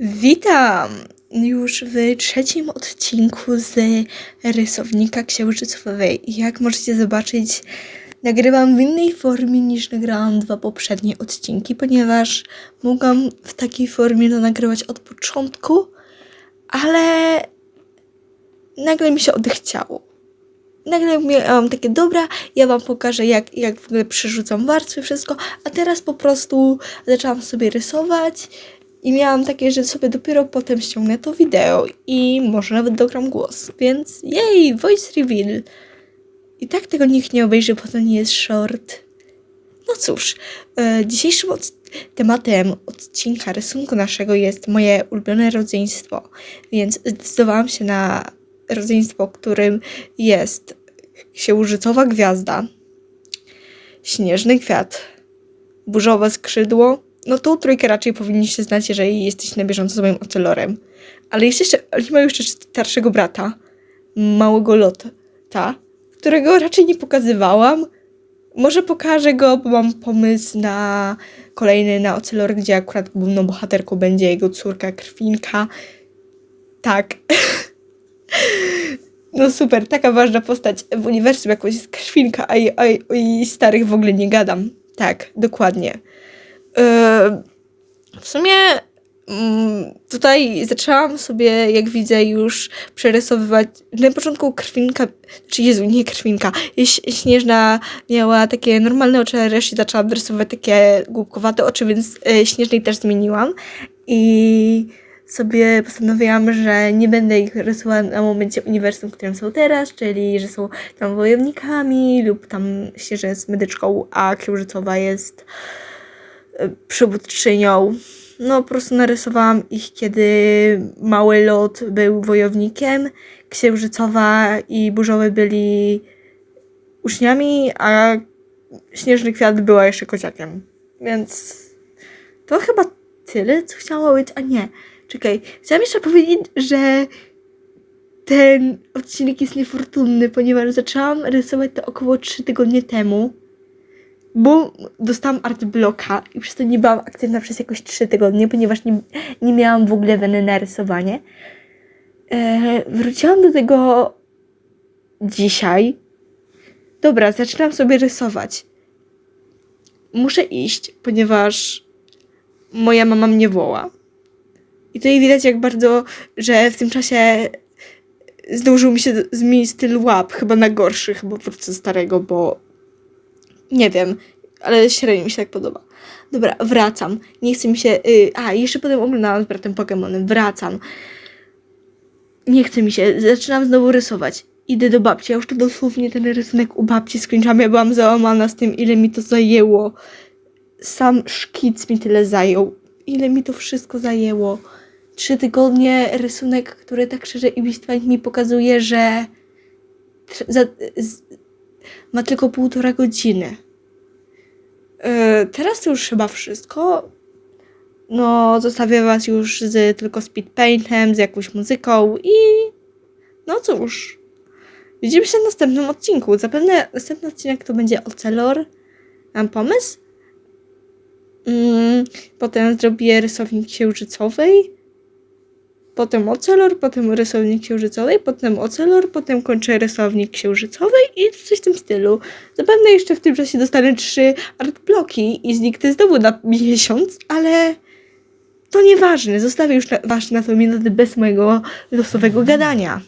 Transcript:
Witam już w trzecim odcinku z rysownika księżycowej. Jak możecie zobaczyć, nagrywam w innej formie niż nagrałam dwa poprzednie odcinki, ponieważ mogłam w takiej formie to nagrywać od początku, ale nagle mi się odechciało. Nagle miałam takie, dobra, ja wam pokażę, jak, jak w ogóle przerzucam warstwy, wszystko, a teraz po prostu zaczęłam sobie rysować i miałam takie, że sobie dopiero potem ściągnę to wideo i może nawet dogram głos, więc jej, voice reveal. I tak tego nikt nie obejrzy, bo to nie jest short. No cóż, e, dzisiejszym od- tematem odcinka rysunku naszego jest moje ulubione rodzeństwo, więc zdecydowałam się na rodzeństwo, którym jest księżycowa gwiazda, śnieżny kwiat, burzowe skrzydło. No tą trójkę raczej powinniście znać, jeżeli jesteście na bieżąco z moim ocelorem. Ale jest jeszcze, ma jeszcze starszego brata, małego Lota, którego raczej nie pokazywałam. Może pokażę go, bo mam pomysł na kolejny na Ocelor, gdzie akurat główną bohaterką będzie jego córka Krwinka. Tak. No super, taka ważna postać w uniwersum jakoś jest Krwinka, a, i- starych w ogóle nie gadam. Tak, dokładnie. Yy, w sumie mm, tutaj zaczęłam sobie, jak widzę, już przerysowywać. Na początku krwinka, czy Jezu, nie krwinka, śnieżna miała takie normalne oczy, ale reszcie zaczęłam rysować takie głupkowate oczy, więc y, śnieżnej też zmieniłam. I sobie postanowiłam, że nie będę ich rysowała na momencie uniwersum, w którym są teraz, czyli że są tam wojownikami lub tam śnieżna jest medyczką, a księżycowa jest przywódczynią. No, po prostu narysowałam ich, kiedy mały lot był wojownikiem, księżycowa i burzowy byli uczniami, a śnieżny kwiat była jeszcze kociakiem. Więc to chyba tyle, co chciało być, a nie. Czekaj, chciałam jeszcze powiedzieć, że ten odcinek jest niefortunny, ponieważ zaczęłam rysować to około 3 tygodnie temu bo dostałam art bloka i przez to nie byłam aktywna przez jakoś 3 tygodnie, ponieważ nie, nie miałam w ogóle weny na rysowanie. E, wróciłam do tego dzisiaj. Dobra, zaczynam sobie rysować. Muszę iść, ponieważ moja mama mnie woła. I tutaj widać jak bardzo, że w tym czasie zdążył mi się zmienić styl łap, chyba na gorszy, chyba wrócę starego, bo nie wiem, ale średnio mi się tak podoba. Dobra, wracam. Nie chce mi się. y, a, jeszcze potem oglądałam z bratem Pokémonem. Wracam. Nie chce mi się. Zaczynam znowu rysować. Idę do babci. Ja już to dosłownie ten rysunek u babci skończyłam. Ja byłam załamana z tym, ile mi to zajęło. Sam szkic mi tyle zajął. Ile mi to wszystko zajęło. Trzy tygodnie rysunek, który tak szczerze i mi pokazuje, że za, z, ma tylko półtora godziny. Yy, teraz to już chyba wszystko. No, zostawię Was już z tylko speed paintem, z jakąś muzyką i no cóż. Widzimy się w następnym odcinku. Zapewne następny odcinek to będzie Ocelor. Mam pomysł. Mm, potem zrobię rysownik księżycowej. Potem ocelor, potem rysownik księżycowej, potem ocelor, potem kończę rysownik księżycowej i coś w tym stylu. Zapewne jeszcze w tym czasie dostanę trzy artbloki i zniknę znowu na miesiąc, ale to nieważne. Zostawię już na, was na tą minutę bez mojego losowego gadania.